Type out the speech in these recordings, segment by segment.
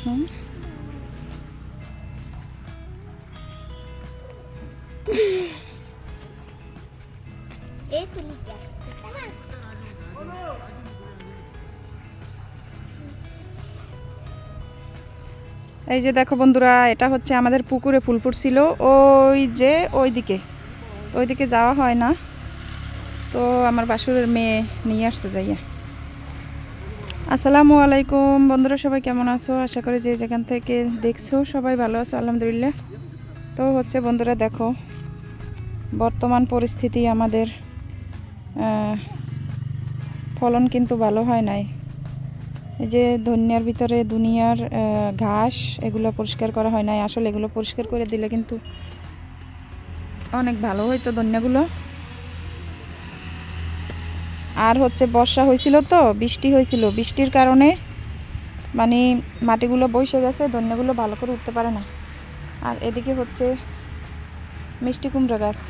এই যে দেখো বন্ধুরা, এটা হচ্ছে আমাদের পুকুরে ফুল ফুটছিল। ওই যে ওইদিকে। তো ওইদিকে যাওয়া হয় না। তো আমার বাসুরের মেয়ে নিয়ে আসছে যাইয়া। আসসালামু আলাইকুম। বন্ধুরা, সবাই কেমন আছো? আশা করি যে যেখান থেকে দেখছ সবাই ভালো আছো, আলহামদুলিল্লাহ। তো হচ্ছে বন্ধুরা, দেখো, বর্তমান পরিস্থিতি আমাদের ফলন কিন্তু ভালো হয় নাই। এই যে ধনিয়ার ভিতরে দুনিয়ার ঘাস, এগুলো পরিষ্কার করা হয় নাই। আসলে এগুলো পরিষ্কার করে দিলে কিন্তু অনেক ভালো হইতো ধনিয়াগুলো। আর হচ্ছে বর্ষা হয়েছিল তো, বৃষ্টি হয়েছিল। বৃষ্টির কারণে মানে মাটিগুলো বসে গেছে, ধনিয়াগুলো ভালো করে উঠতে পারে না। আর এদিকে হচ্ছে মিষ্টি কুমড়ো গাছ।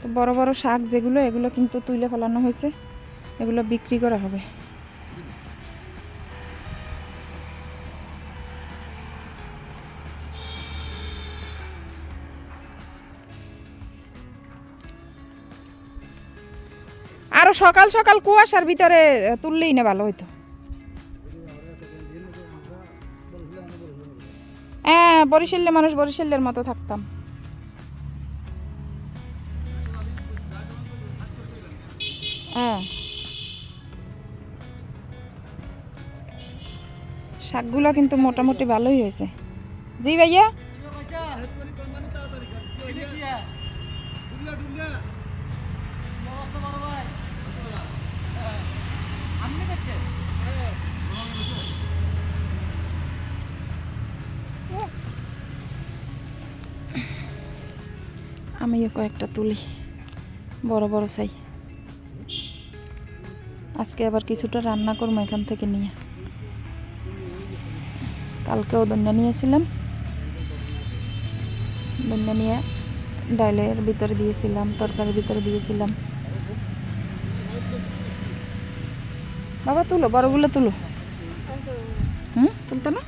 তো বড় বড় শাক যেগুলো, এগুলো কিন্তু তুলে ফেলানো হয়েছে। এগুলো বিক্রি করা হবে। আরও সকাল সকাল কুয়াশার ভিতরে তুললেই না ভালো হইতো। হ্যাঁ বরিশালের মানুষ বরিশালের মতো থাকতাম। হ্যাঁ। শাকগুলো কিন্তু মোটামুটি ভালোই হয়েছে। জি ভাইয়া? আমিও কয়েকটা তুলি। বড় বড় চাই। আজকে আবার কিছুটা রান্না করব এখান থেকে নিয়ে। কালকেও দন্যা নিয়েছিলাম। দন্যা নিয়ে ডালের ভিতরে দিয়েছিলাম, তরকারির ভিতরে দিয়েছিলাম। বাবা তুলো বড়গুলো তুলো। হুম? তুলতো না?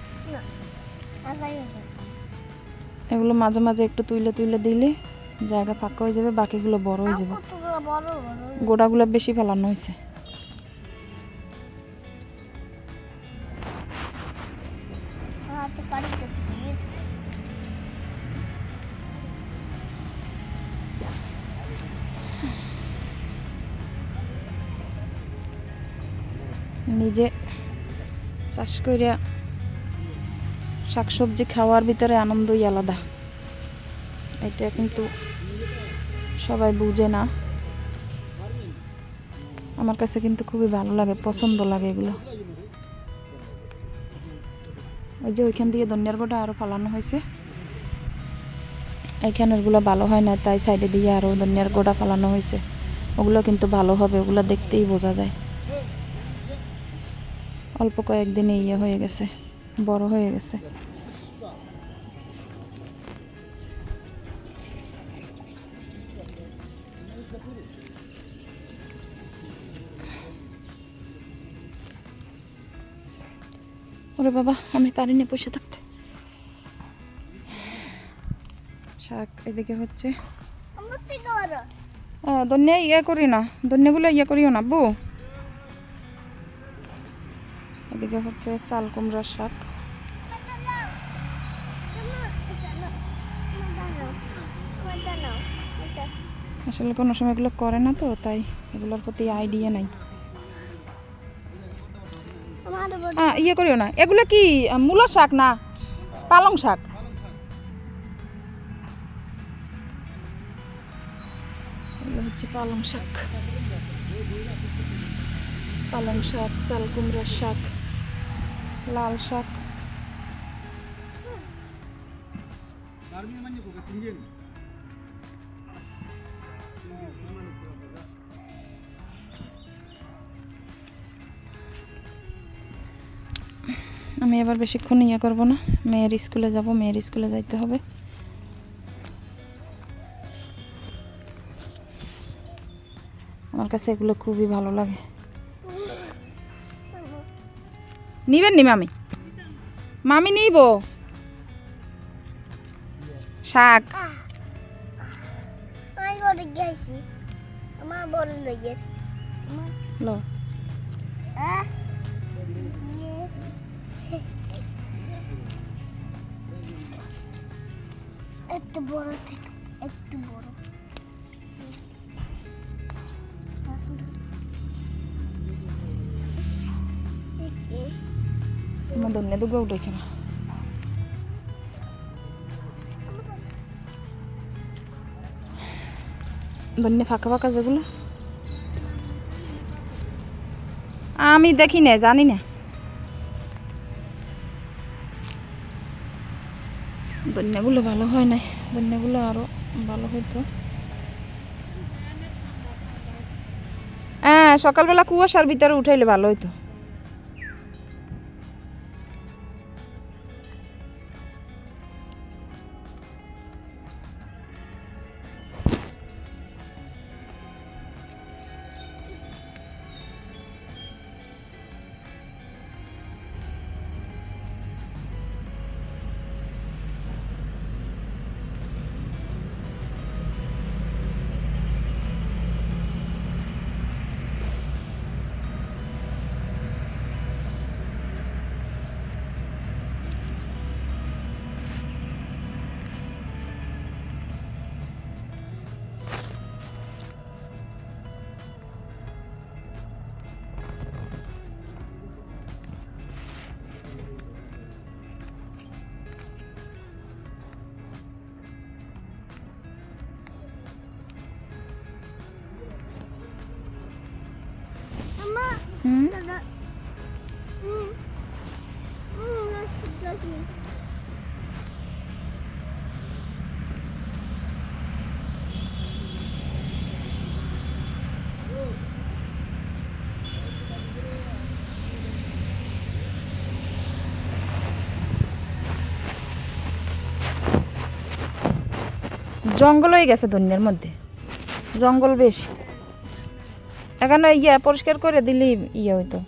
এগুলো মাঝে মাঝে একটু তুইলে তুইলে দিলে জায়গা ফাঁকা হয়ে যাবে বাকিগুলো বড় হয়ে যাবে। গোড়াগুলো বেশি ফেলানো হয়েছে। নিজে চাষ কইরা শাকসবজি খাওয়ার ভিতরে আনন্দই আলাদা। এটা কিন্তু সবাই বুঝে না। আমার কাছে কিন্তু খুবই ভালো লাগে, পছন্দ লাগে এগুলো। ওই যে ওইখান দিয়ে ধনিয়ার গোটা আরও ফালানো হয়েছে। এইখানেরগুলো ভালো হয় না, তাই সাইডে দিয়ে আরও ধনিয়ার গোটা ফালানো হয়েছে। ওগুলো কিন্তু ভালো হবে, ওগুলো দেখতেই বোঝা যায়। অল্প কয়েকদিনে ইয়ে হয়ে গেছে বড় হয়ে গেছে। ওরে বাবা আমি পারিনি বসে থাকতে। শাক এদিকে হচ্ছে। ধনিয়া ইয়ে করি না ধনিয়াগুলো ইয়ে করিও না বউ এদিকে হচ্ছে চাল কুমড়ার শাক। আসলে কোনো সময় এগুলো করে না তো, তাই এগুলোর প্রতি আইডিয়া নাই। ইয়ে করিও না। এগুলো কি, মূলো শাক না? পালং শাক? হচ্ছে পালং শাক। পালং শাক, চাল কুমড়ার শাক। লাল শাক। আমি এবার বেশিক্ষণ ইয়ে করব না। মেয়ের স্কুলে যাব, মেয়ের স্কুলে যাইতে হবে। আমার কাছে এগুলো খুবই ভালো লাগে। নিবেন নি মামি মামি নিব শাক লো একটু বড় থেকে একটু বড় আমার ধন্য দুগো উঠে খেলা ধন্য ফাঁকা ফাঁকা যেগুলো। আমি দেখি না, জানি না। ধন্যগুলো ভালো হয় নাই। ধন্যগুলো আরও ভালো হইতো। হ্যাঁ সকালবেলা কুয়াশার ভিতরে উঠাইলে ভালো হইতো। জঙ্গল হয়ে গেছে ধন্যের মধ্যে। জঙ্গল বেশি। এখানে ইয়ে পরিষ্কার করে দিলেই ইয়ে হইতো।